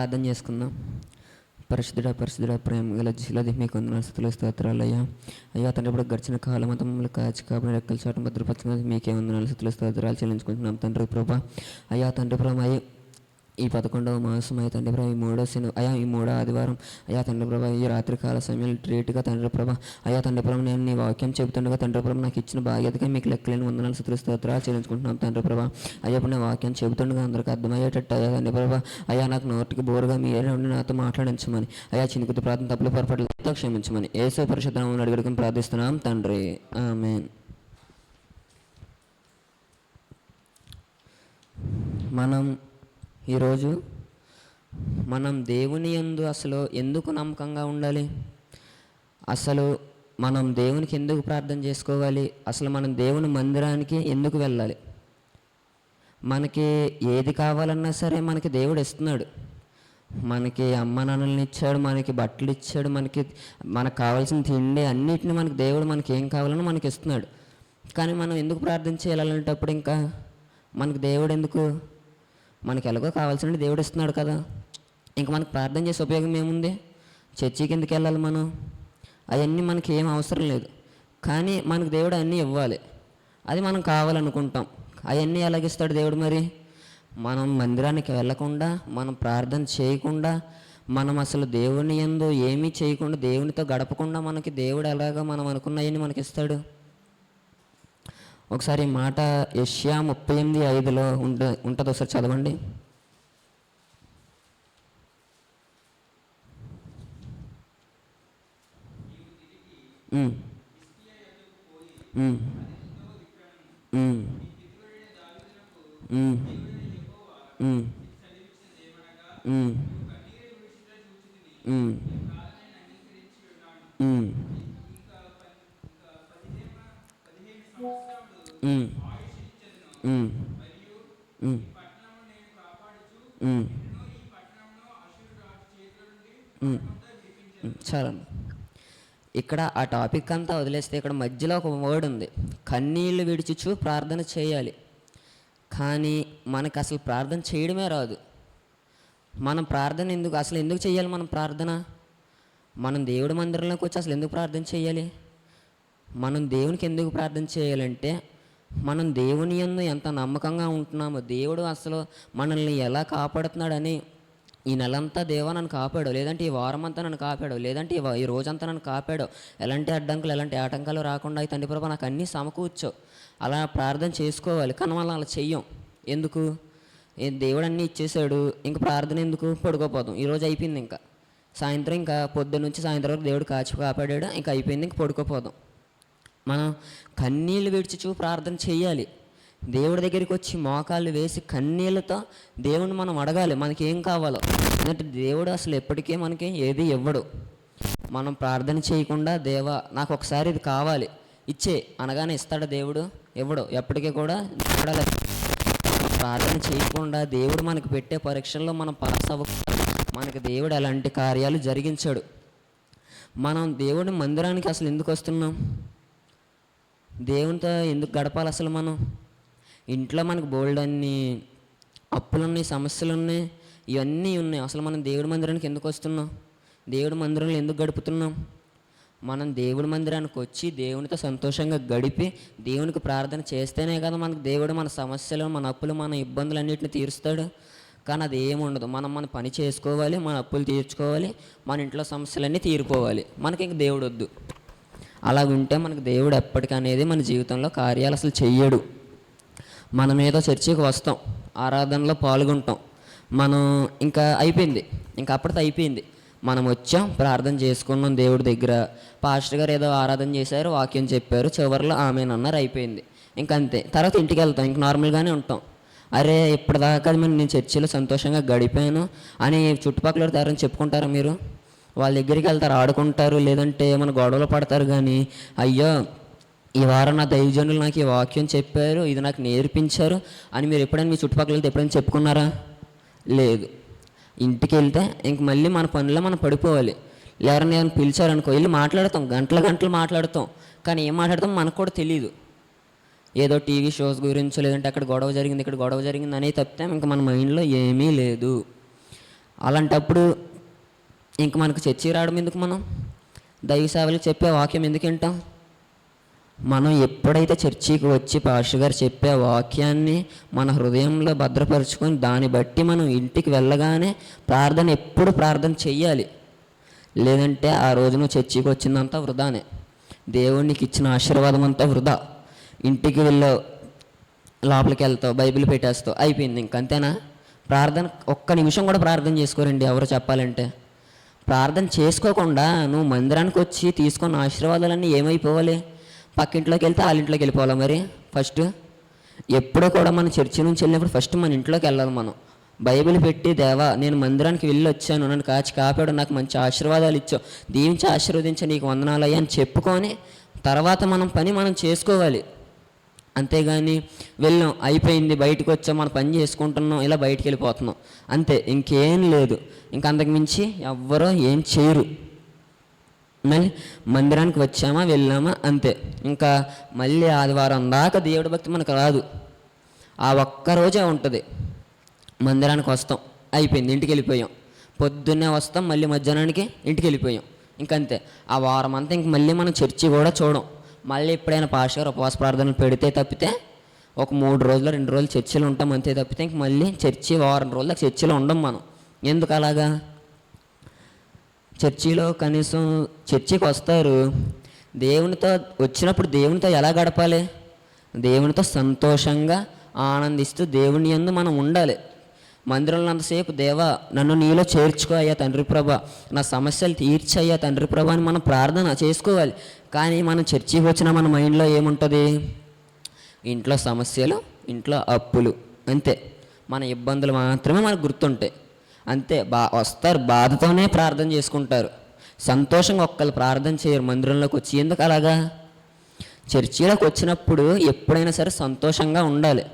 ప్రార్థన చేసుకుందాం. పరిశుద్ధుడ పరిశుద్ధుడ ప్రేమ గల జిలది మీకు వందనాలు స్థుతులు స్తోత్రాలు అయ్యా. అయ్యా తండ్రి ఇప్పుడు గడిచిన కాలం అంతా మమ్మల్ని కాచి కాబట్టి రెక్కల చోట భద్రపరచుకున్నది మీకే వందనాలు స్థుతులు స్తోత్రాలు చెల్లించుకుంటున్నాం తండ్రి ప్రభా. అయ్యా తండ్రి ప్రభా ఈ పదకొండవ మాసం అయ్యా తండ్రి ప్రభా ఈ మూడో శని అయ్యా ఈ మూడో ఆదివారం అయా తండ్రి ప్రభా ఈ రాత్రికాల సమయంలో ట్రీట్గా తండ్రి ప్రభా అయా తండ్రి ప్రభా నేను నీ వాక్యం చెబుతుండగా తండ్రి ప్రభా నాకు ఇచ్చిన బాధ్యతగా మీకు లెక్కలేని వందనాలు స్థుతులు స్తోత్రాలు చెల్లించుకుంటున్నాం తండ్రి ప్రభా. అయ్యా ఇప్పుడు నేను వాక్యం చెబుతుండగా అందరికీ అర్థమయ్యేటట్టు అయ్యా తండ్రి ప్రభా అయా నాకు నోటికి బోరుగా మీరే ఉండి నాతో మాట్లాడించమని అయ్యా చినుకుతి ప్రార్థన తప్పులు పొరపాట్లు క్షమించమని ఏసో పరిశుద్ధం అడిగడుకుని ప్రార్థిస్తున్నాం తండ్రి. ఆమె మనం ఈరోజు మనం దేవుని యందు అసలు ఎందుకు నమ్మకంగా ఉండాలి? అసలు మనం దేవునికి ఎందుకు ప్రార్థన చేసుకోవాలి? అసలు మనం దేవుని మందిరానికి ఎందుకు వెళ్ళాలి? మనకి ఏది కావాలన్నా సరే మనకి దేవుడు ఇస్తున్నాడు. మనకి అమ్మ నాన్నల్ని ఇచ్చాడు మనకి బట్టలు ఇచ్చాడు మనకి మనకు కావాల్సిన తిండి అన్నిటిని మనకి దేవుడు మనకి ఏం కావాలన్నా మనకి ఇస్తున్నాడు. కానీ మనం ఎందుకు ప్రార్థన చేయాలంటప్పుడు ఇంకా మనకి దేవుడు ఎందుకు మనకి ఎలాగో కావాల్సిన దేవుడు ఇస్తున్నాడు కదా. ఇంకా మనకు ప్రార్థన చేసే ఉపయోగం ఏముంది? చర్చి కిందకి వెళ్ళాలి మనం. అవన్నీ మనకి ఏం అవసరం లేదు. కానీ మనకు దేవుడు అన్నీ ఇవ్వాలి. అది మనం కావాలనుకుంటాం. అవన్నీ ఎలాగిస్తాడు దేవుడు మరి? మనం మందిరానికి వెళ్ళకుండా మనం ప్రార్థన చేయకుండా మనం అసలు దేవుని ఎందు ఏమీ చేయకుండా దేవునితో గడపకుండా మనకి దేవుడు ఎలాగ మనం అనుకున్నవన్నీ మనకి ఇస్తాడు. ఒకసారి మాట యష్యా ముప్పై ఎనిమిది ఐదులో ఉంట ఉంటుంది ఒకసారి చదవండి. Mm. ఉమ్. చాలండి. ఇక్కడ ఆ టాపిక్ అంతా వదిలేస్తే ఇక్కడ మధ్యలో ఒక వర్డ్ ఉంది. కన్నీళ్ళు విడిచిచు ప్రార్థన చేయాలి. కానీ మనకు అసలు ప్రార్థన చేయడమే రాదు. మనం ప్రార్థన ఎందుకు అసలు ఎందుకు చేయాలి మనం ప్రార్థన? మనం దేవుడి మందిరంలోకి వచ్చి అసలు ఎందుకు ప్రార్థన చేయాలి? మనం దేవునికి ఎందుకు ప్రార్థన చేయాలంటే మనం దేవుని యందు ఎంత నమ్మకంగా ఉంటున్నామో దేవుడు అసలు మనల్ని ఎలా కాపాడుతున్నాడని ఈ నెలంతా దేవా నన్ను కాపాడు లేదంటే ఈ వారం అంతా నన్ను కాపాడు లేదంటే ఈ రోజంతా నన్ను కాపాడు ఎలాంటి అడ్డంకులు ఎలాంటి ఆటంకాలు రాకుండా ఈ తండ్రి ప్రభా నాకు అన్నీ సమకూర్చో అలా ప్రార్థన చేసుకోవాలి కానీ మనం అలా చెయ్యం. ఎందుకు? దేవుడు అన్నీ ఇచ్చేసాడు ఇంక ప్రార్థన ఎందుకు? పడుకోపోదాం. ఈరోజు అయిపోయింది ఇంకా. సాయంత్రం ఇంకా పొద్దున్న నుంచి సాయంత్రం వరకు దేవుడు కాచి కాపాడాడు ఇంకా అయిపోయింది ఇంక పడుకోపోదాం. మనం కన్నీళ్ళు విడిచిచూ ప్రార్థన చేయాలి. దేవుడి దగ్గరికి వచ్చి మోకాళ్ళు వేసి కన్నీళ్ళతో దేవుని మనం అడగాలి మనకి ఏం కావాలో. ఎందుకంటే దేవుడు అసలు ఎప్పటికీ మనకి ఏది ఇవ్వడు. మనం ప్రార్థన చేయకుండా దేవా నాకు ఒకసారి ఇది కావాలి ఇచ్చే అనగానే ఇస్తాడు దేవుడు? ఇవ్వడు. ఎప్పటికీ కూడా చూడాలి ప్రార్థన చేయకుండా దేవుడు మనకు పెట్టే పరీక్షల్లో మనం పాస్ అవ్వక మనకి దేవుడు అలాంటి కార్యాలు జరిగించాడు? మనం దేవుడి మందిరానికి అసలు ఎందుకు వస్తున్నాం? దేవునితో ఎందుకు గడపాలి అసలు మనం? ఇంట్లో మనకు బోల్డ్ అన్ని అప్పులు ఉన్నాయి సమస్యలు ఉన్నాయి ఇవన్నీ ఉన్నాయి. అసలు మనం దేవుడి మందిరానికి ఎందుకు వస్తున్నాం? దేవుడి మందిరంలో ఎందుకు గడుపుతున్నాం? మనం దేవుడి మందిరానికి వచ్చి దేవునితో సంతోషంగా గడిపి దేవునికి ప్రార్థన చేస్తేనే కదా మనకు దేవుడు మన సమస్యలు మన అప్పులు మన ఇబ్బందులు అన్నింటిని తీరుస్తాడు. కానీ అది ఏముండదు మనం మన పని చేసుకోవాలి మన అప్పులు తీర్చుకోవాలి మన ఇంట్లో సమస్యలన్నీ తీరిపోవాలి. మనకి ఇంక దేవుడు వద్దు. అలా ఉంటే మనకు దేవుడు ఎప్పటికనేది మన జీవితంలో కార్యాలు అసలు చెయ్యడు. మనం ఏదో చర్చికి వస్తాం ఆరాధనలో పాల్గొంటాం మనం ఇంకా అయిపోయింది ఇంకా అప్పటితో అయిపోయింది. మనం వచ్చాం ప్రార్థన చేసుకున్నాం దేవుడి దగ్గర. పాస్టర్ గారు ఏదో ఆరాధన చేశారు వాక్యం చెప్పారు చివరిలో ఆమెనన్నారు అయిపోయింది. ఇంకా అంతే. తర్వాత ఇంటికి వెళ్తాం ఇంక నార్మల్గానే ఉంటాం. అరే ఇప్పటిదాకా మరి నేను చర్చిలో సంతోషంగా గడిపాను అని చుట్టుపక్కల తరని చెప్పుకుంటారా మీరు? వాళ్ళ దగ్గరికి వెళ్తారు ఆడుకుంటారు లేదంటే ఏమైనా గొడవలు పడతారు కానీ అయ్యో ఈ వారం నా దైవజనులు నాకు ఈ వాక్యం చెప్పారు ఇది నాకు నేర్పించారు అని మీరు ఎప్పుడైనా మీ చుట్టుపక్కల వెళ్తే ఎప్పుడైనా చెప్పుకున్నారా? లేదు. ఇంటికి వెళ్తే ఇంక మళ్ళీ మన పనిలో మనం పడిపోవాలి. ఎవరైనా ఏమైనా పిలిచారనుకో వెళ్ళి మాట్లాడతాం గంటల గంటలు మాట్లాడతాం కానీ ఏం మాట్లాడతాం మనకు కూడా తెలియదు ఏదో టీవీ షోస్ గురించి లేదంటే అక్కడ గొడవ జరిగింది ఇక్కడ గొడవ జరిగింది అనేది తప్పితే ఇంకా మన మైండ్లో ఏమీ లేదు. అలాంటప్పుడు ఇంక మనకు చర్చి రావడం ఎందుకు మనం? దైవ సేవలు చెప్పే వాక్యం ఎందుకు వింటాం మనం ఎప్పుడైతే చర్చికి వచ్చి పాస్టర్ గారు చెప్పే వాక్యాన్ని మన హృదయంలో భద్రపరుచుకొని దాన్ని బట్టి మనం ఇంటికి వెళ్ళగానే ప్రార్థన ఎప్పుడు ప్రార్థన చెయ్యాలి. లేదంటే ఆ రోజు నువ్వు చర్చికి వచ్చిందంతా వృధానే. దేవునికి ఇచ్చిన ఆశీర్వాదం అంతా వృధా. ఇంటికి వెళ్ళావు లోపలికి వెళ్తావు బైబిల్ పెట్టేస్తావు అయిపోయింది ఇంక అంతేనా? ప్రార్థన ఒక్క నిమిషం కూడా ప్రార్థన చేసుకోరండి ఎవరు చెప్పాలంటే. ప్రార్థన చేసుకోకుండా నువ్వు మందిరానికి వచ్చి తీసుకున్న ఆశీర్వాదాలన్నీ ఏమైపోవాలి? పక్కింట్లోకి వెళ్తే వాళ్ళ ఇంట్లోకి వెళ్ళిపోవాలా మరి ఫస్ట్ ఎప్పుడో కూడా మన చర్చి నుంచి వెళ్ళినప్పుడు ఫస్ట్ మన ఇంట్లోకి వెళ్ళాలి మనం. బైబిల్ పెట్టి దేవా నేను మందిరానికి వెళ్ళి వచ్చాను. నన్ను కాచి కాపాడు. నాకు మంచి ఆశీర్వాదాలు ఇచ్చావు. దీవించి ఆశీర్వదించి. నీకు వందనాలయ్యా అని చెప్పుకొని తర్వాత మనం పని మనం చేసుకోవాలి. అంతేగాని వెళ్ళాం అయిపోయింది బయటకు వచ్చాం మన పని చేసుకుంటున్నాం ఇలా బయటికి వెళ్ళిపోతున్నాం. అంతే ఇంకేం లేదు. ఇంక అంతకుమించి ఎవ్వరో ఏం చేయరు. మళ్ళీ మందిరానికి వచ్చామా వెళ్ళామా అంతే. ఇంకా మళ్ళీ ఆదివారం దాకా దేవుడి భక్తి మనకు రాదు. ఆ ఒక్క రోజే ఉంటుంది. మందిరానికి వస్తాం అయిపోయింది ఇంటికి వెళ్ళిపోయాం. పొద్దున్నే వస్తాం మళ్ళీ మధ్యాహ్నానికి ఇంటికి వెళ్ళిపోయాం. ఇంకంతే. ఆ వారం అంతా ఇంక మళ్ళీ మనం చర్చి కూడా చూడం. మళ్ళీ ఎప్పుడైనా పాస్ గారు ఉపవాస ప్రార్థనలు పెడితే తప్పితే ఒక మూడు రోజులు రెండు రోజులు చర్చిలో ఉంటాం అంతే తప్పితే ఇంక మళ్ళీ చర్చి వారం రోజులు చర్చిలో ఉండం మనం. ఎందుకు అలాగా? చర్చిలో కనీసం చర్చికి వస్తారు. దేవునితో వచ్చినప్పుడు దేవునితో ఎలా గడపాలి? దేవునితో సంతోషంగా ఆనందిస్తూ దేవుని యందు మనం ఉండాలి. మందిరంలో అంతసేపు దేవా నన్ను నీలో చేర్చుకో అయ్యా తండ్రి ప్రభ నా సమస్యలు తీర్చయ్యా తండ్రి ప్రభ అని మనం ప్రార్థన చేసుకోవాలి. కానీ మనం చర్చికి వచ్చిన మన మైండ్లో ఏముంటుంది? ఇంట్లో సమస్యలు ఇంట్లో అప్పులు. అంతే. మన ఇబ్బందులు మాత్రమే మనకు గుర్తుంటాయి. అంతే. బా వస్తారు. బాధతోనే ప్రార్థన చేసుకుంటారు. సంతోషంగా ఒక్కళ్ళు ప్రార్థన చేయరు. మందిరంలోకి వచ్చి ఎందుకు అలాగా? చర్చిలోకి వచ్చినప్పుడు ఎప్పుడైనా సరే సంతోషంగా ఉండాలి.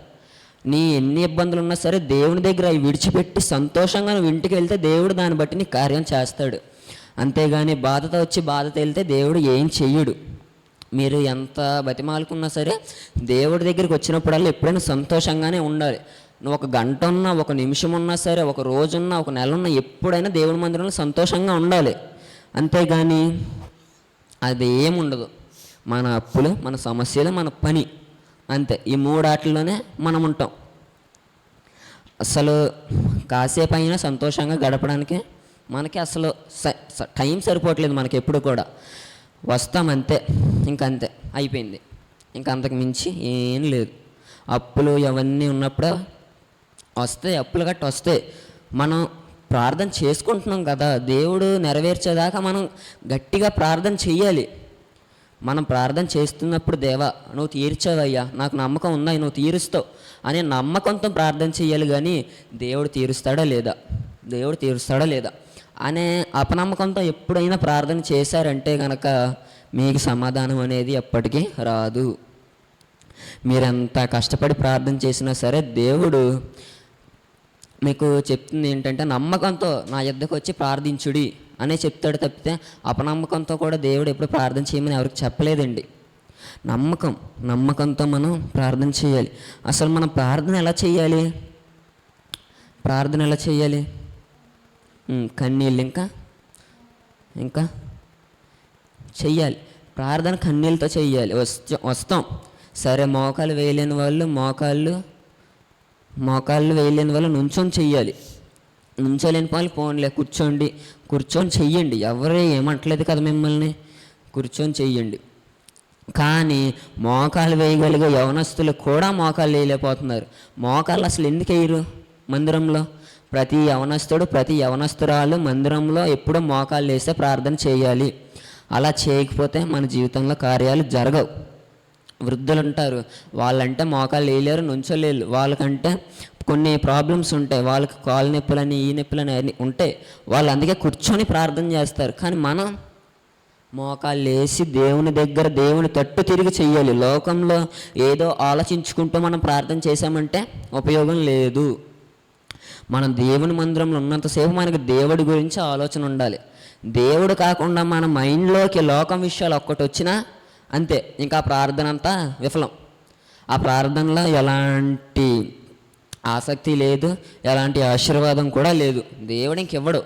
నీ ఎన్ని ఇబ్బందులు ఉన్నా సరే దేవుని దగ్గర అవి విడిచిపెట్టి సంతోషంగా నువ్వు ఇంటికి వెళ్తే దేవుడు దాన్ని బట్టి నీ కార్యం చేస్తాడు. అంతేగాని బాధతో వచ్చి బాధతో వెళ్తే దేవుడు ఏం చెయ్యడు. మీరు ఎంత బతిమాలుకున్నా సరే దేవుడి దగ్గరికి వచ్చినప్పుడల్లా ఎప్పుడైనా సంతోషంగానే ఉండాలి. నువ్వు ఒక గంట ఉన్నా ఒక నిమిషం ఉన్నా సరే ఒక రోజున్నా ఒక నెల ఉన్నా ఎప్పుడైనా దేవుడి మందిరంలో సంతోషంగా ఉండాలి. అంతేగాని అది ఏముండదు. మన అప్పులు మన సమస్యలు మన పని. అంతే. ఈ మూడాటిల్లోనే మనం ఉంటాం. అసలు కాసేపు అయినా సంతోషంగా గడపడానికి మనకి అసలు స- స- టైం సరిపోవట్లేదు మనకి ఎప్పుడు కూడా. వస్తాం అంతే ఇంకంతే అయిపోయింది. ఇంక అంతకు మించి ఏం లేదు. అప్పులు అవన్నీ ఉన్నప్పుడు వస్తాయి అప్పులు గట్ట వస్తాయి మనం ప్రార్థన చేసుకుంటున్నాం కదా. దేవుడు నెరవేర్చేదాకా మనం గట్టిగా ప్రార్థన చెయ్యాలి. మనం ప్రార్థన చేస్తున్నప్పుడు దేవా నువ్వు తీర్చావయ్యా నాకు నమ్మకం ఉందా నువ్వు తీరుస్తావు అనే నమ్మకంతో ప్రార్థన చేయాలి కానీ దేవుడు తీరుస్తాడా లేదా? దేవుడు తీరుస్తాడా లేదా? అనే అపనమ్మకంతో ఎప్పుడైనా ప్రార్థన చేశారంటే కనుక మీకు సమాధానం అనేది ఎప్పటికీ రాదు. మీరెంత కష్టపడి ప్రార్థన చేసినా సరే దేవుడు మీకు చెప్తుంది ఏంటంటే నమ్మకంతో నా ఇద్దకు వచ్చి ప్రార్థించుడి అనే చెప్తాడు తప్పితే అపనమ్మకంతో కూడా దేవుడు ఎప్పుడు ప్రార్థన చేయమని ఎవరికి చెప్పలేదండి. నమ్మకం నమ్మకంతో మనం ప్రార్థన చేయాలి. అసలు మనం ప్రార్థన ఎలా చేయాలి? ప్రార్థన ఎలా చేయాలి? కన్నీళ్ళు ఇంకా? ఇంకా? చెయ్యాలి. ప్రార్థన కన్నీళ్ళతో చెయ్యాలి. వస్తాం సరే మోకాలు వేయలేని వాళ్ళు మోకాళ్ళు మోకాళ్ళు వేయలేని వాళ్ళు నుంచొని చెయ్యాలి. నుంచోలేని వాళ్ళు పోన్లే. కూర్చోండి. కూర్చొని చెయ్యండి. ఎవరు ఏమంటలేదు కదా మిమ్మల్ని? కూర్చొని చెయ్యండి. కానీ మోకాలు వేయగలిగే యవనస్తులు కూడా మోకాలు వేయలేకపోతున్నారు. మోకాళ్ళు అసలు ఎందుకు వేయరు మందిరంలో? ప్రతి యవనస్తుడు ప్రతి యవనస్తురాలు మందిరంలో ఎప్పుడూ మోకాలు వేస్తే ప్రార్థన చేయాలి. అలా చేయకపోతే మన జీవితంలో కార్యాలు జరగవు. వృద్ధులు ఉంటారు వాళ్ళంటే మోకాలు వేయలేరు నుంచోలేరు. వాళ్ళకంటే కొన్ని ప్రాబ్లమ్స్ ఉంటాయి. వాళ్ళకి కాలు నొప్పులని ఈ నొప్పులని అని ఉంటాయి. వాళ్ళు అందుకే కూర్చొని ప్రార్థన చేస్తారు. కానీ మనం మోకాలు వేసి దేవుని దగ్గర దేవుని తట్టు తిరిగి చెయ్యాలి. లోకంలో ఏదో ఆలోచించుకుంటూ మనం ప్రార్థన చేశామంటే ఉపయోగం లేదు. మనం దేవుని మందిరంలో ఉన్నంతసేపు మనకి దేవుడి గురించి ఆలోచన ఉండాలి. దేవుడు కాకుండా మన మైండ్లోకి లోకం విషయాలు ఒక్కటి వచ్చినా అంతే ఇంకా ప్రార్థన అంతా విఫలం. ఆ ప్రార్థనలో ఎలాంటి ఆసక్తి లేదు ఎలాంటి ఆశీర్వాదం కూడా లేదు. దేవుడు ఇంకెవ్వడు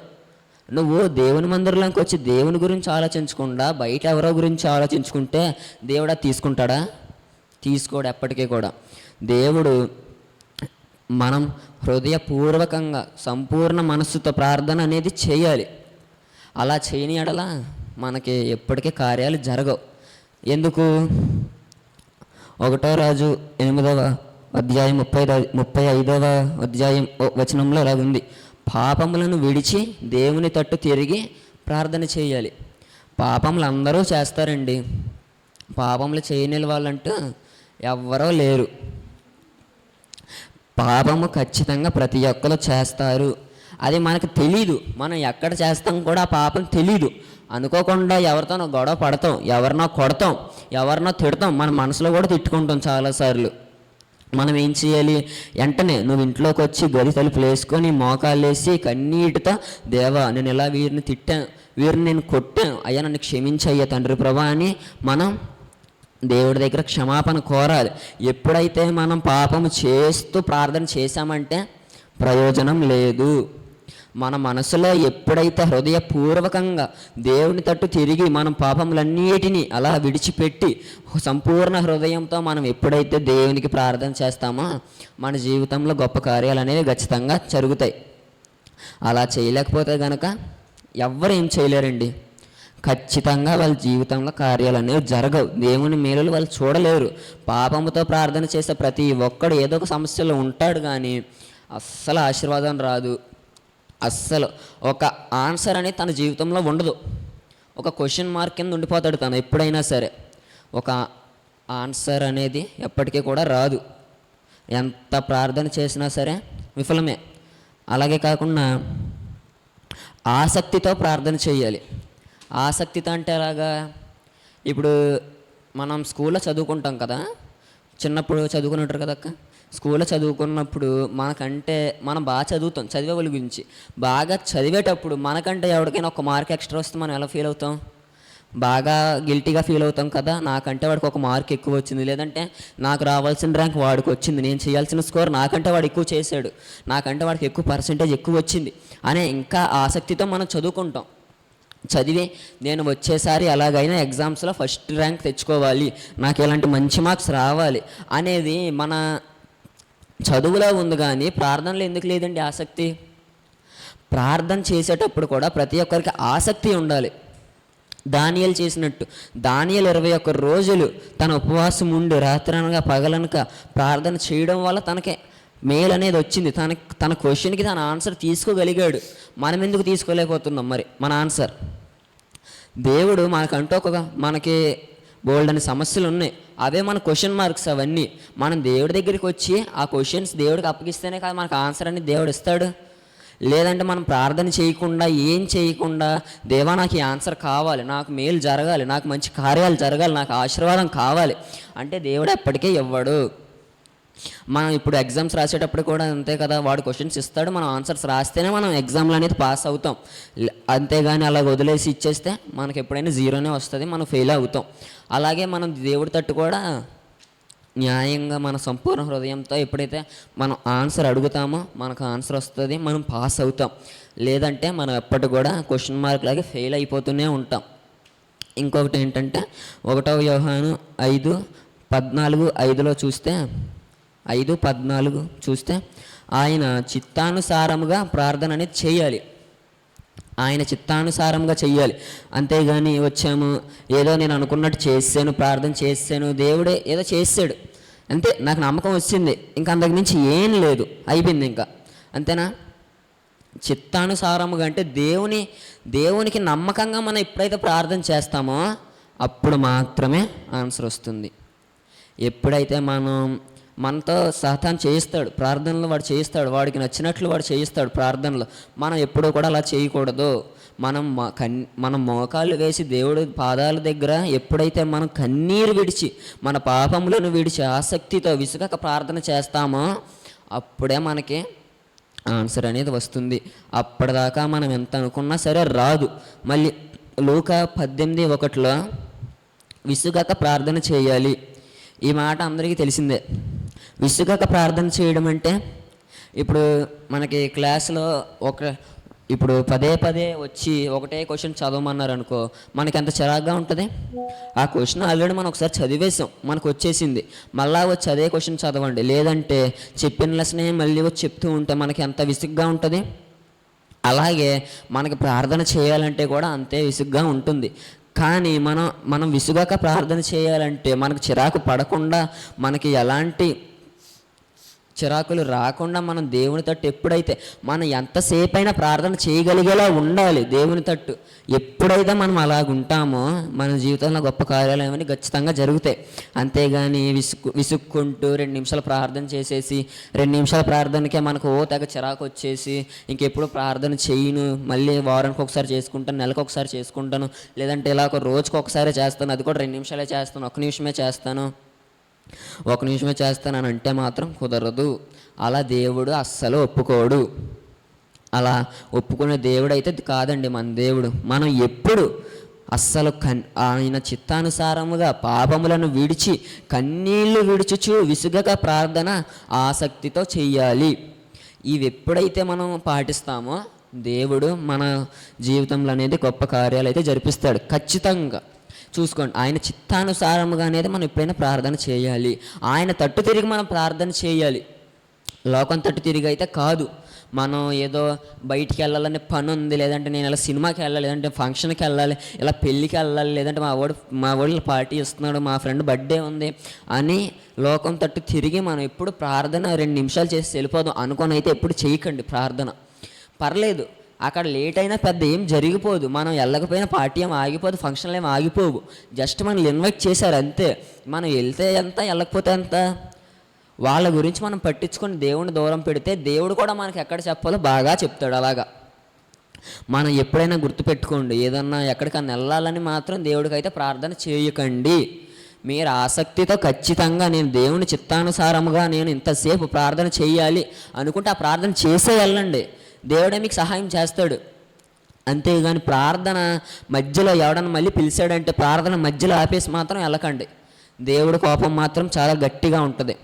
నువ్వు దేవుని మందిరంలోకి వచ్చి దేవుని గురించి ఆలోచించకుండా బయట ఎవరో గురించి ఆలోచించుకుంటే దేవుడా తీసుకుంటాడా? తీసుకోడు ఎప్పటికీ కూడా. దేవుడు మనం హృదయపూర్వకంగా సంపూర్ణ మనస్సుతో ప్రార్థన అనేది చేయాలి. అలా చేయని ఎడల మనకి ఎప్పటికీ కార్యాలు జరగవు. ఎందుకు? ఒకటో రాజు ఎనిమిదవ అధ్యాయం ముప్పై ముప్పై ఐదవ అధ్యాయం వచనంలో అలా ఉంది పాపములను విడిచి దేవుని తట్టు తిరిగి ప్రార్థన చేయాలి. పాపములు అందరూ చేస్తారండి. పాపములు చేయని వాళ్ళంటూ ఎవ్వరూ లేరు. పాపము ఖచ్చితంగా ప్రతి ఒక్కరు చేస్తారు. అది మనకు తెలీదు. మనం ఎక్కడ చేస్తాం కూడా ఆ పాపం తెలీదు. అనుకోకుండా ఎవరితోనో గొడవ పడతాం ఎవరినో కొడతాం ఎవరినో తిడతాం మన మనసులో కూడా తిట్టుకుంటాం చాలాసార్లు మనం ఏం చేయాలి? వెంటనే నువ్వు ఇంట్లోకి వచ్చి గది తలుపులు వేసుకొని మోకాళ్ళు వేసి కన్నీటితో దేవా నేను ఇలా వీరిని తిట్టాను వీరిని నేను కొట్టాను అయ్యా నన్ను క్షమించయ్యా తండ్రి ప్రభా అని మనం దేవుడి దగ్గర క్షమాపణ కోరాలి. ఎప్పుడైతే మనం పాపం చేస్తూ ప్రార్థన చేశామంటే ప్రయోజనం లేదు. మన మనసులో ఎప్పుడైతే హృదయపూర్వకంగా దేవుని తట్టు తిరిగి మనం పాపములన్నిటినీ అలా విడిచిపెట్టి సంపూర్ణ హృదయంతో మనం ఎప్పుడైతే దేవునికి ప్రార్థన చేస్తామో మన జీవితంలో గొప్ప కార్యాలు అనేవి ఖచ్చితంగా జరుగుతాయి. అలా చేయలేకపోతే గనక ఎవ్వరు ఏం చేయలేరండి? ఖచ్చితంగా వాళ్ళ జీవితంలో కార్యాలు అనేవి జరగవు. దేవుని మేలులు వాళ్ళు చూడలేరు. పాపముతో ప్రార్థన చేసే ప్రతి ఒక్కడు ఏదో ఒక సమస్యలో ఉంటాడు కానీ అస్సలు ఆశీర్వాదం రాదు. అస్సలు ఒక ఆన్సర్ అనేది తన జీవితంలో ఉండదు. ఒక క్వశ్చన్ మార్క్ కింద ఉండిపోతాడు తను ఎప్పుడైనా సరే. ఒక ఆన్సర్ అనేది ఎప్పటికీ కూడా రాదు. ఎంత ప్రార్థన చేసినా సరే విఫలమే. అలాగే కాకుండా ఆసక్తితో ప్రార్థన చేయాలి. ఆసక్తితో అంటే ఎలాగా? ఇప్పుడు మనం స్కూల్లో చదువుకుంటాం కదా చిన్నప్పుడు చదువుకుని ఉంటారు కదా అక్క? స్కూల్లో చదువుకున్నప్పుడు మనకంటే మనం బాగా చదువుతాం చదివే వాళ్ళ గురించి. బాగా చదివేటప్పుడు మనకంటే ఎవరికైనా ఒక మార్క్ ఎక్స్ట్రా వస్తే మనం ఎలా ఫీల్ అవుతాం? బాగా గిల్టీగా ఫీల్ అవుతాం కదా నాకంటే వాడికి ఒక మార్క్ ఎక్కువ వచ్చింది. లేదంటే నాకు రావాల్సిన ర్యాంక్ వాడికి వచ్చింది. నేను చేయాల్సిన స్కోర్ నాకంటే వాడు ఎక్కువ చేశాడు. నాకంటే వాడికి ఎక్కువ పర్సంటేజ్ ఎక్కువ వచ్చింది. అనే ఇంకా ఆసక్తితో మనం చదువుకుంటాం. చదివి నేను వచ్చేసారి ఎలాగైనా ఎగ్జామ్స్లో ఫస్ట్ ర్యాంక్ తెచ్చుకోవాలి. నాకు ఇలాంటి మంచి మార్క్స్ రావాలి అనేది మన చదువులో ఉంది కానీ ప్రార్థనలో ఎందుకు లేదండి ఆసక్తి? ప్రార్థన చేసేటప్పుడు కూడా ప్రతి ఒక్కరికి ఆసక్తి ఉండాలి. దానియలు చేసినట్టు దానియలు ఇరవై ఒక్క రోజులు తన ఉపవాసం ఉండి రాత్రనగా పగలనక ప్రార్థన చేయడం వల్ల తనకి మేల్ అనేది వచ్చింది. తన తన క్వశ్చన్కి తన ఆన్సర్ తీసుకోగలిగాడు. మనం ఎందుకు తీసుకోలేకపోతున్నాం మరి? మన ఆన్సర్ దేవుడు మనకంటూ ఒక మనకి బోల్డ్ అనే సమస్యలు ఉన్నాయి. అవే మన క్వశ్చన్ మార్క్స్ అవన్నీ. మనం దేవుడి దగ్గరికి వచ్చి ఆ క్వశ్చన్స్ దేవుడికి అప్పగిస్తేనే కదా మనకు ఆన్సర్ అని దేవుడు ఇస్తాడు. లేదంటే మనం ప్రార్థన చేయకుండా ఏం చేయకుండా దేవా నాకు ఈ ఆన్సర్ కావాలి నాకు మేలు జరగాలి నాకు మంచి కార్యాలు జరగాలి నాకు ఆశీర్వాదం కావాలి అంటే దేవుడు ఎప్పటికే ఇవ్వడు. మనం ఇప్పుడు ఎగ్జామ్స్ రాసేటప్పుడు కూడా అంతే కదా వాడు క్వశ్చన్స్ ఇస్తాడు మనం ఆన్సర్స్ రాస్తేనే మనం ఎగ్జామ్లు అనేది పాస్ అవుతాం. అంతేగాని అలా వదిలేసి ఇచ్చేస్తే మనకి ఎప్పుడైనా జీరోనే వస్తుంది మనం ఫెయిల్ అవుతాం. అలాగే మనం దేవుడి తట్టు కూడా న్యాయంగా మన సంపూర్ణ హృదయంతో ఎప్పుడైతే మనం ఆన్సర్ అడుగుతామో మనకు ఆన్సర్ వస్తుంది మనం పాస్ అవుతాం. లేదంటే మనం ఎప్పటికి కూడా క్వశ్చన్ మార్క్ లాగే ఫెయిల్ అయిపోతూనే ఉంటాం. ఇంకొకటి ఏంటంటే ఒకటవ వ్యవహారం ఐదు పద్నాలుగు ఐదులో చూస్తే ఐదు పద్నాలుగు చూస్తే ఆయన చిత్తానుసారముగా ప్రార్థన అనేది చేయాలి. ఆయన చిత్తానుసారంగా చెయ్యాలి అంతేగాని వచ్చాము ఏదో నేను అనుకున్నట్టు చేశాను ప్రార్థన చేసాను దేవుడే ఏదో చేసాడు. అంతే నాకు నమ్మకం వచ్చింది. ఇంకా అంతకు మించి ఏం లేదు. అయిపోయింది ఇంకా. అంతేనా? చిత్తానుసారముగా అంటే దేవుని దేవునికి నమ్మకంగా మనం ఎప్పుడైతే ప్రార్థన చేస్తామో అప్పుడు మాత్రమే ఆన్సర్ వస్తుంది. ఎప్పుడైతే మనం మనతో సహతాన్ చేయిస్తాడు. ప్రార్థనలు వాడు చేయిస్తాడు. వాడికి నచ్చినట్లు వాడు చేయిస్తాడు ప్రార్థనలు. మనం ఎప్పుడూ కూడా అలా చేయకూడదు. మనం కన్ మన మోకాళ్ళు వేసి దేవుడి పాదాల దగ్గర ఎప్పుడైతే మనం కన్నీరు విడిచి మన పాపములను విడిచి ఆసక్తితో విసుగక ప్రార్థన చేస్తామో అప్పుడే మనకి ఆన్సర్ అనేది వస్తుంది. అప్పటిదాకా మనం ఎంత అనుకున్నా సరే రాదు. మళ్ళీ లూక పద్దెనిమిది ఒకటిలో విసుగక ప్రార్థన చేయాలి. ఈ మాట అందరికీ తెలిసిందే. విసుగక ప్రార్థన చేయడం అంటే ఇప్పుడు మనకి క్లాస్లో ఒక ఇప్పుడు పదే పదే వచ్చి ఒకటే క్వశ్చన్ చదవమన్నారు అనుకో మనకి ఎంత చిరాగ్గా ఉంటుంది? ఆ క్వశ్చన్ ఆల్రెడీ మనం ఒకసారి చదివేసాం మనకు వచ్చేసింది. మళ్ళా వచ్చి అదే క్వశ్చన్ చదవండి. లేదంటే చెప్పిన లెసనే మళ్ళీ వచ్చి చెప్తూ ఉంటే మనకి ఎంత విసుగ్గా ఉంటుంది? అలాగే మనకి ప్రార్థన చేయాలంటే కూడా అంతే విసుగ్గా ఉంటుంది. కానీ మనం మనం విసుగాక ప్రార్థన చేయాలంటే మనకు చిరాకు పడకుండా మనకి ఎలాంటి చిరాకులు రాకుండా మనం దేవుని తట్టు ఎప్పుడైతే మనం ఎంతసేపు అయినా ప్రార్థన చేయగలిగేలా ఉండాలి దేవుని తట్టు. ఎప్పుడైతే మనం అలాగ ఉంటామో మన జీవితంలో గొప్ప కార్యాలు ఏమని ఖచ్చితంగా జరుగుతాయి. అంతేగాని విసుక్కు విసుక్కుంటూ రెండు నిమిషాలు ప్రార్థన చేసేసి రెండు నిమిషాల ప్రార్థనకే మనకు ఓ తెగ చిరాకు వచ్చేసి ఇంకెప్పుడు ప్రార్థన చేయను మళ్ళీ వారానికి ఒకసారి చేసుకుంటాను నెలకు ఒకసారి చేసుకుంటాను లేదంటే ఇలా ఒక రోజుకి ఒకసారి చేస్తాను అది కూడా రెండు నిమిషాలే చేస్తాను ఒక నిమిషమే చేస్తాను. ఒక నిమిషమే చేస్తానని అంటే మాత్రం కుదరదు. అలా దేవుడు అస్సలు ఒప్పుకోడు. అలా ఒప్పుకునే దేవుడు అయితే కాదండి మన దేవుడు. మనం ఎప్పుడు అస్సలు కన్ ఆయన చిత్తానుసారముగా పాపములను విడిచి కన్నీళ్ళు విడిచుచు విసుగక ప్రార్థన ఆసక్తితో చెయ్యాలి. ఇవి ఎప్పుడైతే మనం పాటిస్తామో దేవుడు మన జీవితంలో అనేది గొప్ప కార్యాలు అయితే జరిపిస్తాడు. ఖచ్చితంగా. చూసుకోండి. ఆయన చిత్తానుసారముగా అనేది మనం ఎప్పుడైనా ప్రార్థన చేయాలి. ఆయన తట్టు తిరిగి మనం ప్రార్థన చేయాలి. లోకం తట్టు తిరిగి అయితే కాదు. మనం ఏదో బయటికి వెళ్ళాలనే పని ఉంది లేదంటే నేను ఇలా సినిమాకి వెళ్ళాలి లేదంటే ఫంక్షన్కి వెళ్ళాలి ఇలా పెళ్ళికి వెళ్ళాలి లేదంటే మా వాడు మా వాడు పార్టీ ఇస్తున్నాడు మా ఫ్రెండ్ బర్త్డే ఉంది అని లోకం తట్టు తిరిగి మనం ఎప్పుడు ప్రార్థన రెండు నిమిషాలు చేసి వెళ్ళిపోదాం అనుకొని అయితే ఎప్పుడు చేయకండి ప్రార్థన. పర్లేదు. అక్కడ లేట్ అయినా పెద్ద ఏం జరిగిపోదు. మనం వెళ్ళకపోయినా పార్టీ ఏం ఆగిపోదు ఫంక్షన్లు ఏం ఆగిపోవు. జస్ట్ మనల్ని ఇన్వైట్ చేశారు అంతే. మనం వెళ్తే ఎంత వెళ్ళకపోతే ఎంత? వాళ్ళ గురించి మనం పట్టించుకొని దేవుని దూరం పెడితే దేవుడు కూడా మనకి ఎక్కడ చెప్పాలో బాగా చెప్తాడు అలాగా. మనం ఎప్పుడైనా గుర్తుపెట్టుకోండి ఏదన్నా ఎక్కడికన్నా వెళ్ళాలని మాత్రం దేవుడికైతే ప్రార్థన చేయకండి. మీరు ఆసక్తితో ఖచ్చితంగా నేను దేవుని చిత్తానుసారముగా నేను ఇంతసేపు ప్రార్థన చేయాలి అనుకుంటే ఆ ప్రార్థన చేసే వెళ్ళండి. దేవుడే మీకు సహాయం చేస్తాడు. అంతేగాని ప్రార్థన మధ్యలో ఎవడన్నా మళ్ళీ పిలిచాడంటే ప్రార్థన మధ్యలో ఆపేసి మాత్రం వెళ్ళకండి. దేవుడి కోపం మాత్రం చాలా గట్టిగా ఉంటుంది.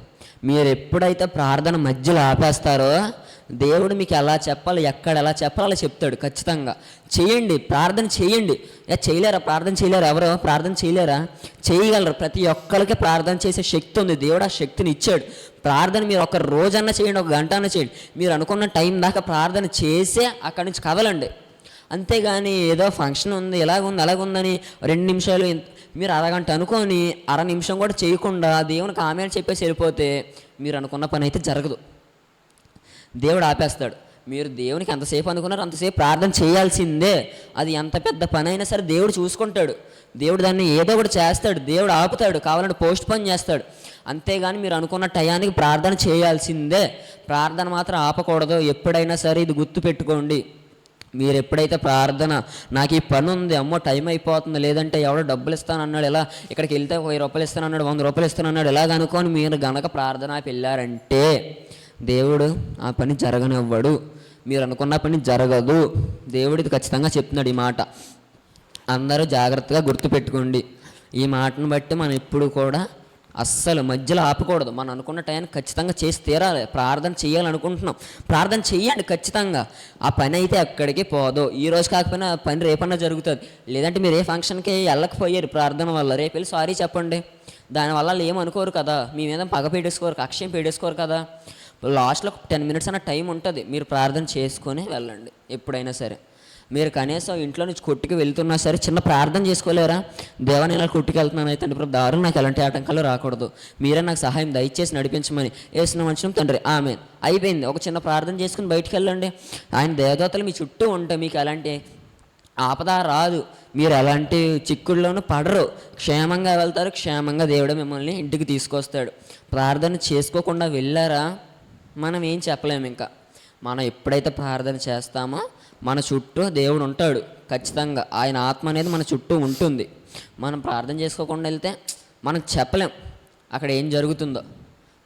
మీరు ఎప్పుడైతే ప్రార్థన మధ్యలో ఆపేస్తారో దేవుడు మీకు ఎలా చెప్పాలి ఎక్కడ ఎలా చెప్పాలి అలా చెప్తాడు ఖచ్చితంగా. చేయండి ప్రార్థన చేయండి. చేయలేరా? ప్రార్థన చేయలేరా ఎవరో? ప్రార్థన చేయలేరా? చేయగలరు. ప్రతి ఒక్కరికి ప్రార్థన చేసే శక్తి ఉంది. దేవుడు ఆ శక్తిని ఇచ్చాడు. ప్రార్థన మీరు ఒక రోజన్నా చేయండి ఒక గంట అన్న చేయండి. మీరు అనుకున్న టైం దాకా ప్రార్థన చేసే అక్కడి నుంచి కదలండి. అంతేగాని ఏదో ఫంక్షన్ ఉంది ఎలాగుంది అలాగుందని రెండు నిమిషాలు మీరు అరగంట అనుకొని అర నిమిషం కూడా చేయకుండా దేవునికి ఆమె అని చెప్పేసి వెళ్ళిపోతే మీరు అనుకున్న పని అయితే జరగదు. దేవుడు ఆపేస్తాడు. మీరు దేవునికి ఎంతసేపు అనుకున్నారో అంతసేపు ప్రార్థన చేయాల్సిందే. అది ఎంత పెద్ద పని అయినా సరే దేవుడు చూసుకుంటాడు. దేవుడు దాన్ని ఏదో ఒకటి చేస్తాడు. దేవుడు ఆపుతాడు. కావాలంటే పోస్ట్ పోన్ చేస్తాడు. అంతేగాని మీరు అనుకున్న టయానికి ప్రార్థన చేయాల్సిందే. ప్రార్థన మాత్రం ఆపకూడదు. ఎప్పుడైనా సరే ఇది గుర్తు పెట్టుకోండి. మీరు ఎప్పుడైతే ప్రార్థన నాకు ఈ పని ఉంది అమ్మో టైం అయిపోతుంది లేదంటే ఎవడో డబ్బులు ఇస్తాను అన్నాడు ఇలా ఇక్కడికి వెళ్తే వెయ్యి రూపాయలు ఇస్తానన్నాడు వంద రూపాయలు ఇస్తానన్నాడు ఇలాగ అనుకొని మీరు గనక ప్రార్థన వెళ్ళారంటే దేవుడు ఆ పని జరగనివ్వడు. మీరు అనుకున్న పని జరగదు. దేవుడు ఇది ఖచ్చితంగా చెప్తున్నాడు ఈ మాట. అందరూ జాగ్రత్తగా గుర్తుపెట్టుకోండి ఈ మాటను బట్టి మనం ఎప్పుడు కూడా అస్సలు మధ్యలో ఆపకూడదు. మనం అనుకున్న టైం ఖచ్చితంగా చేసి తీరాలి. ప్రార్థన చేయాలనుకుంటున్నాం ప్రార్థన చేయండి ఖచ్చితంగా. ఆ పని అయితే ఎక్కడికి పోదు. ఈ రోజు కాకపోయినా ఆ పని రేపన్నా జరుగుతుంది. లేదంటే మీరు ఏ ఫంక్షన్కి వెళ్ళకపోయారు ప్రార్థన వల్ల? రేపు వెళ్ళి సారీ చెప్పండి. దానివల్ల వాళ్ళు ఏం అనుకోరు కదా? మీ మీద పగ పెట్టేసుకోరు అక్షయం పెట్టేసుకోరు కదా? లాస్ట్లో టెన్ మినిట్స్ అన్న టైం ఉంటుంది. మీరు ప్రార్థన చేసుకొని వెళ్ళండి. ఎప్పుడైనా సరే. మీరు కనీసం ఇంట్లో నుంచి కొట్టుకు వెళ్తున్నా సరే చిన్న ప్రార్థన చేసుకోలేరా? దేవా నేను ఇలా కొట్టుకు వెళ్తున్నాను. అయితే ఇప్పుడు దారులు నాకు ఎలాంటి ఆటంకాలు రాకూడదు. మీరే నాకు సహాయం దయచేసి నడిపించమని వేసిన మనుషులు తండ్రి. ఆమె అయిపోయింది. ఒక చిన్న ప్రార్థన చేసుకుని బయటికి వెళ్ళండి. ఆయన దేవదత్తలు మీ చుట్టూ ఉంటాయి మీకు ఎలాంటి ఆపద రాదు. మీరు ఎలాంటి చిక్కుల్లోనూ పడరు. క్షేమంగా వెళ్తారు. క్షేమంగా దేవుడు మిమ్మల్ని ఇంటికి తీసుకొస్తాడు. ప్రార్థన చేసుకోకుండా వెళ్ళారా? మనం ఏం చెప్పలేము ఇంకా. మనం ఎప్పుడైతే ప్రార్థన చేస్తామో మన చుట్టూ దేవుడు ఉంటాడు ఖచ్చితంగా. ఆయన ఆత్మ అనేది మన చుట్టూ ఉంటుంది. మనం ప్రార్థన చేసుకోకుండా వెళ్తే మనం చెప్పలేం అక్కడ ఏం జరుగుతుందో.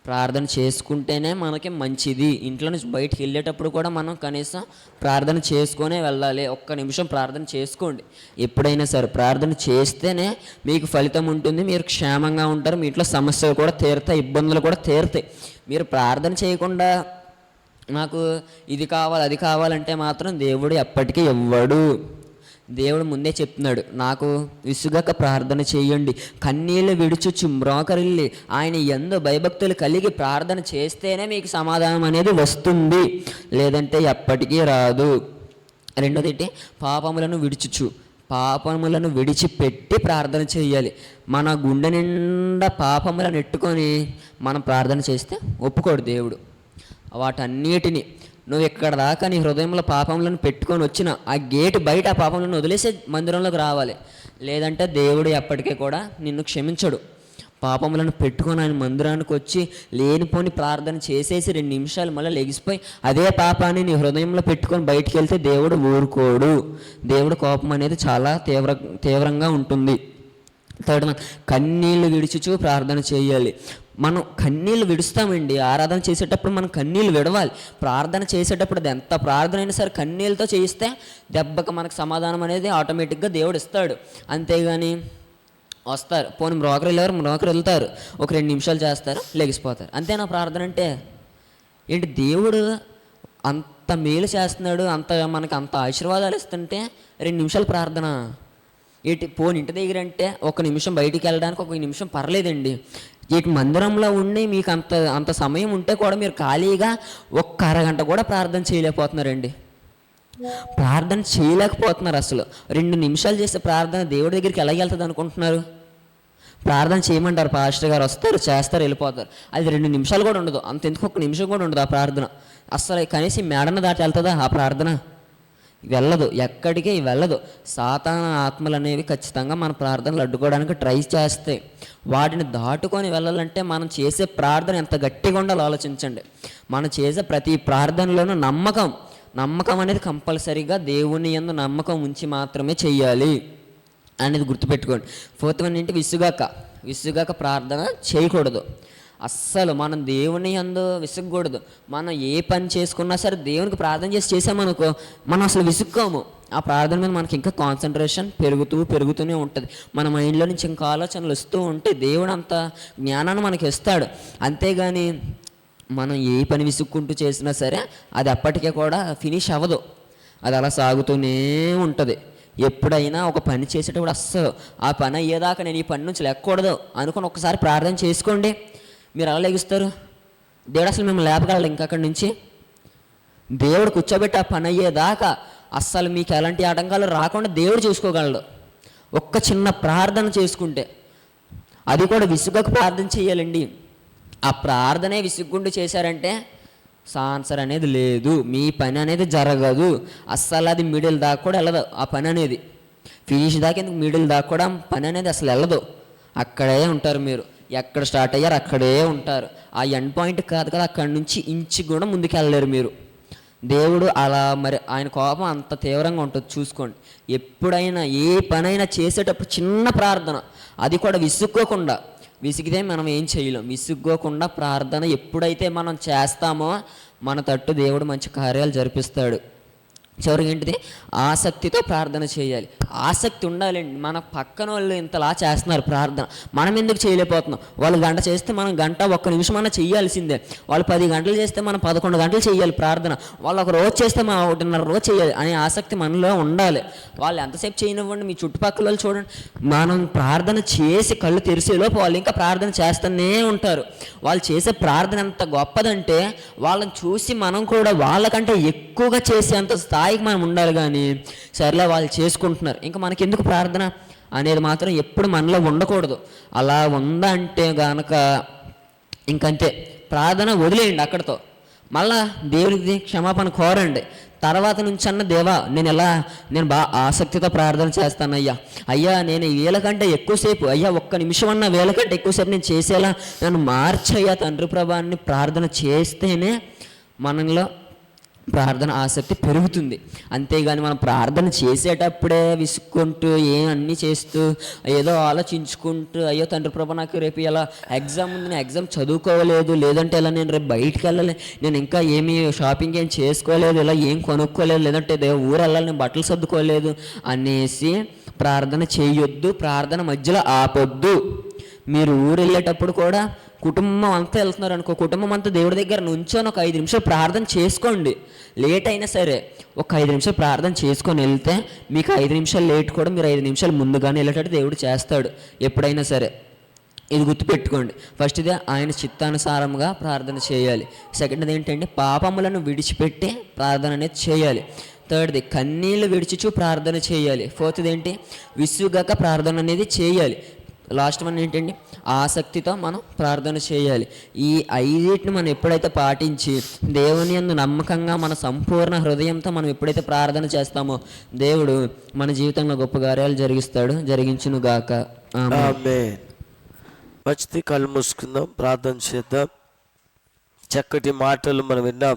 ప్రార్థన చేసుకుంటేనే మనకి మంచిది. ఇంట్లో నుంచి బయటికి వెళ్ళేటప్పుడు కూడా మనం కనీసం ప్రార్థన చేసుకునే వెళ్ళాలి. ఒక్క నిమిషం ప్రార్థన చేసుకోండి. ఎప్పుడైనా సరే ప్రార్థన చేస్తేనే మీకు ఫలితం ఉంటుంది. మీరు క్షేమంగా ఉంటారు. మీ ఇంట్లో సమస్యలు కూడా తీరుతాయి. ఇబ్బందులు కూడా తీరుతాయి. మీరు ప్రార్థన చేయకుండా నాకు ఇది కావాలి అది కావాలంటే మాత్రం దేవుడు ఎప్పటికీ ఇవ్వడు. దేవుడు ముందే చెప్తున్నాడు నాకు విసుగక ప్రార్థన చేయండి. కన్నీళ్ళు విడుచుచు మ్రోకరిల్లి ఆయన ఎందు భయభక్తులు కలిగి ప్రార్థన చేస్తేనే మీకు సమాధానం అనేది వస్తుంది. లేదంటే ఎప్పటికీ రాదు. రెండోది ఏంటి? పాపములను విడుచుచు. పాపములను విడిచిపెట్టి ప్రార్థన చేయాలి. మన గుండె నిండా పాపములను ఎట్టుకొని మనం ప్రార్థన చేస్తే ఒప్పుకోడు దేవుడు. వాటన్నిటిని నువ్వు ఇక్కడ దాకా నీ హృదయంలో పాపములను పెట్టుకొని వచ్చిన ఆ గేటు బయట ఆ పాపములను వదిలేసే మందిరంలోకి రావాలి. లేదంటే దేవుడు ఎప్పటికీ కూడా నిన్ను క్షమించడు. పాపములను పెట్టుకొని ఆయన మందిరానికి వచ్చి లేనిపోని ప్రార్థన చేసేసి రెండు నిమిషాలు మళ్ళీ లెగిసిపోయి అదే పాపాన్ని నీ హృదయంలో పెట్టుకొని బయటికి వెళ్తే దేవుడు ఊరుకోడు. దేవుడు కోపం అనేది చాలా తీవ్ర తీవ్రంగా ఉంటుంది. థర్డ్ వన్ కన్నీళ్ళు విడిచుచు ప్రార్థన చేయాలి. మనం కన్నీళ్ళు విడుస్తామండి. ఆరాధన చేసేటప్పుడు మనం కన్నీళ్ళు విడవాలి. ప్రార్థన చేసేటప్పుడు అది ఎంత ప్రార్థన అయినా సరే కన్నీళ్ళతో చేయిస్తే దెబ్బకి మనకు సమాధానం అనేది ఆటోమేటిక్గా దేవుడు ఇస్తాడు. అంతేగాని వస్తారు. పోనీ మ్రోకరు వెళ్ళారు మ్రోకరు వెళ్తారు. ఒక రెండు నిమిషాలు చేస్తారు లెగిసిపోతారు. అంతేనా ప్రార్థన అంటే ఏంటి దేవుడు అంత మేలు చేస్తున్నాడు అంత మనకి అంత ఆశీర్వాదాలు ఇస్తుంటే రెండు నిమిషాలు ప్రార్థన. ఏంటి పోని ఇంటి దగ్గర అంటే ఒక నిమిషం బయటికి వెళ్ళడానికి ఒక నిమిషం పర్లేదండి. ఇటు మందిరంలో ఉండి మీకు అంత అంత సమయం ఉంటే కూడా మీరు ఖాళీగా ఒక్క అరగంట కూడా ప్రార్థన చేయలేకపోతున్నారండి. ప్రార్థన చేయలేకపోతున్నారు అసలు. రెండు నిమిషాలు చేసే ప్రార్థన దేవుడి దగ్గరికి ఎలా వెళ్తుంది అనుకుంటున్నారు? ప్రార్థన చేయమంటారు పాస్టర్ గారు. వస్తారు చేస్తారు వెళ్ళిపోతారు. అది రెండు నిమిషాలు కూడా ఉండదు. అంత ఎందుకు ఒక నిమిషం కూడా ఉండదు ఆ ప్రార్థన? అసలు కనీసం మేడన దాటి వెళ్తుందా ఆ ప్రార్థన? వెళ్ళదు. ఎక్కడికి వెళ్ళదు. సాతాన ఆత్మలు అనేవి ఖచ్చితంగా మన ప్రార్థనలు అడ్డుకోవడానికి ట్రై చేస్తాయి. వాటిని దాటుకొని వెళ్ళాలంటే మనం చేసే ప్రార్థన ఎంత గట్టిగా ఉండాలో ఆలోచించండి. మనం చేసే ప్రతి ప్రార్థనలోనూ నమ్మకం. నమ్మకం అనేది కంపల్సరీగా దేవుని యందు నమ్మకం ఉంచి మాత్రమే చెయ్యాలి అనేది గుర్తుపెట్టుకోండి. ఫోర్త్ వన్ ఏంటి? విసుగాక. విసుగాక ప్రార్థన చేయకూడదు. అస్సలు మనం దేవుని అందు విసుగకూడదు. మనం ఏ పని చేసుకున్నా సరే దేవునికి ప్రార్థన చేసి చేసామనుకో మనం అసలు విసుక్కోము. ఆ ప్రార్థన మీద మనకి ఇంకా కాన్సన్ట్రేషన్ పెరుగుతూ పెరుగుతూనే ఉంటుంది. మన మైండ్లో నుంచి ఇంకా ఆలోచనలు వస్తూ ఉంటే దేవుడు అంత జ్ఞానాన్ని మనకి ఇస్తాడు. అంతేగాని మనం ఏ పని విసుక్కుంటూ చేసినా సరే అది అప్పటికే కూడా ఫినిష్ అవ్వదు. అది అలా సాగుతూనే ఉంటుంది. ఎప్పుడైనా ఒక పని చేసేటప్పుడు అస్సలు ఆ పని అయ్యేదాకా నేను ఈ పని నుంచి లేకూడదు అనుకుని ఒకసారి ప్రార్థన చేసుకోండి. మీరు అలా లెగిస్తారు? దేవుడు అసలు మిమ్మల్ని లేపగలడు ఇంకా అక్కడి నుంచి? దేవుడు కూర్చోబెట్టి ఆ పని అయ్యేదాకా అస్సలు మీకు ఎలాంటి ఆటంకాలు రాకుండా దేవుడు చూసుకోగలడు. ఒక్క చిన్న ప్రార్థన చేసుకుంటే. అది కూడా విసుగకు ప్రార్థన చేయాలండి. ఆ ప్రార్థనే విసుగ్గుండు చేశారంటే ఆన్సర్ అనేది లేదు మీ పని అనేది జరగదు అస్సలు అది మిడిల్ దాకా కూడా వెళ్ళదు ఆ పని అనేది. ఫినిష్ దాకా ఎందుకు మిడిల్ దాకా కూడా పని అనేది అసలు వెళ్ళదు. అక్కడే ఉంటారు మీరు. ఎక్కడ స్టార్ట్ అయ్యారు అక్కడే ఉంటారు. ఆ ఎండ్ పాయింట్ కాదు కదా అక్కడి నుంచి ఇంచి కూడా ముందుకు వెళ్ళలేరు మీరు. దేవుడు అలా మరి ఆయన కోపం అంత తీవ్రంగా ఉంటుంది చూసుకోండి. ఎప్పుడైనా ఏ పనైనా చేసేటప్పుడు చిన్న ప్రార్థన. అది కూడా విసుక్కోకుండా. విసిగితే మనం ఏం చేయలేం. విసుక్కోకుండా ప్రార్థన ఎప్పుడైతే మనం చేస్తామో మన తట్టు దేవుడు మంచి కార్యాలు జరిపిస్తాడు. చివరికి ఏంటిది? ఆసక్తితో ప్రార్థన చేయాలి. ఆసక్తి ఉండాలండి. మన పక్కన వాళ్ళు ఇంతలా చేస్తున్నారు ప్రార్థన. మనం ఎందుకు చేయలేకపోతున్నాం? వాళ్ళు గంట చేస్తే మనం గంట ఒక్క నిమిషం అన్న చేయాల్సిందే. వాళ్ళు పది గంటలు చేస్తే మనం పదకొండు గంటలు చేయాలి ప్రార్థన. వాళ్ళు ఒక రోజు చేస్తే మనం ఒకటిన్నర రోజు చేయాలి అనే ఆసక్తి మనలో ఉండాలి. వాళ్ళు ఎంతసేపు చేయనివ్వండి? మీ చుట్టుపక్కల వాళ్ళు చూడండి. మనం ప్రార్థన చేసి కళ్ళు తెరిసేలోపు వాళ్ళు ఇంకా ప్రార్థన చేస్తూనే ఉంటారు. వాళ్ళు చేసే ప్రార్థన ఎంత గొప్పదంటే వాళ్ళని చూసి మనం కూడా వాళ్ళకంటే ఎక్కువగా చేసేంత స్థాయికి మనం ఉండాలి కానీ సర్లే వాళ్ళు చేసుకుంటున్నారు. ఇంకా మనకి ఎందుకు ప్రార్థన? అనేది మాత్రం ఎప్పుడు మనలో ఉండకూడదు. అలా ఉందంటే గనక ఇంకంతే. ప్రార్థన వదిలేయండి అక్కడితో. మళ్ళా దేవుడికి క్షమాపణ కోరండి. తర్వాత నుంచి అన్న దేవా నేను ఎలా నేను బాగా ఆసక్తితో ప్రార్థన చేస్తాను అయ్యా అయ్యా నేను వేల కంటే ఎక్కువసేపు అయ్యా ఒక్క నిమిషం అన్న వేల కంటే ఎక్కువసేపు నేను చేసేలా నన్ను మార్చయ్యా తండ్రి ప్రభాన్ని ప్రార్థన చేస్తేనే మనలో ప్రార్థన ఆసక్తి పెరుగుతుంది. అంతేగాని మనం ప్రార్థన చేసేటప్పుడే విసుక్కుంటూ ఏం అన్నీ చేస్తూ ఏదో ఆలోచించుకుంటూ అయ్యో తండ్రి ప్రభా నాకు రేపు ఇలా ఎగ్జామ్ ఉంది నేను ఎగ్జామ్ చదువుకోలేదు లేదంటే ఇలా నేను రేపు బయటికి వెళ్ళాలి నేను ఇంకా ఏమి షాపింగ్ ఏం చేసుకోలేదు ఇలా ఏం కొనుక్కోలేదు లేదంటే ఊరు వెళ్ళాలి నేను బట్టలు సర్దుకోలేదు అనేసి ప్రార్థన చేయొద్దు ప్రార్థన మధ్యలో ఆపొద్దు. మీరు ఊరు వెళ్ళేటప్పుడు కూడా కుటుంబం అంతా వెళ్తున్నారు అనుకో కుటుంబం అంతా దేవుడి దగ్గర నుంచొని ఒక ఐదు నిమిషాలు ప్రార్థన చేసుకోండి. లేట్ అయినా సరే ఒక ఐదు నిమిషాలు ప్రార్థన చేసుకొని వెళ్తే మీకు ఐదు నిమిషాలు లేట్ కూడా మీరు ఐదు నిమిషాలు ముందుగానే వెళ్ళేటట్టు దేవుడు చేస్తాడు. ఎప్పుడైనా సరే ఇది గుర్తుపెట్టుకోండి. ఫస్ట్ ఇది ఆయన చిత్తానుసారంగా ప్రార్థన చేయాలి. సెకండ్ది ఏంటంటే పాపములను విడిచిపెట్టి ప్రార్థన అనేది చేయాలి. థర్డ్ది కన్నీళ్ళు విడిచిచు ప్రార్థన చేయాలి. ఫోర్త్ది ఏంటి? విసుగక ప్రార్థన అనేది చేయాలి. లాస్ట్ వన్ ఏంటండి ఆసక్తితో మనం ప్రార్థన చేయాలి. ఈ ఐదిటిని మనం ఎప్పుడైతే పాటించి దేవుని యందు నమ్మకంగా మన సంపూర్ణ హృదయంతో మనం ఎప్పుడైతే ప్రార్థన చేస్తామో దేవుడు మన జీవితంలో గొప్ప కార్యాలు జరిగిస్తాడు. జరిగించును గాక ఆమేన్. కళ్ళు మూసుకుందాం ప్రార్థన చేద్దాం. చక్కటి మాటలు మనం విన్నాం.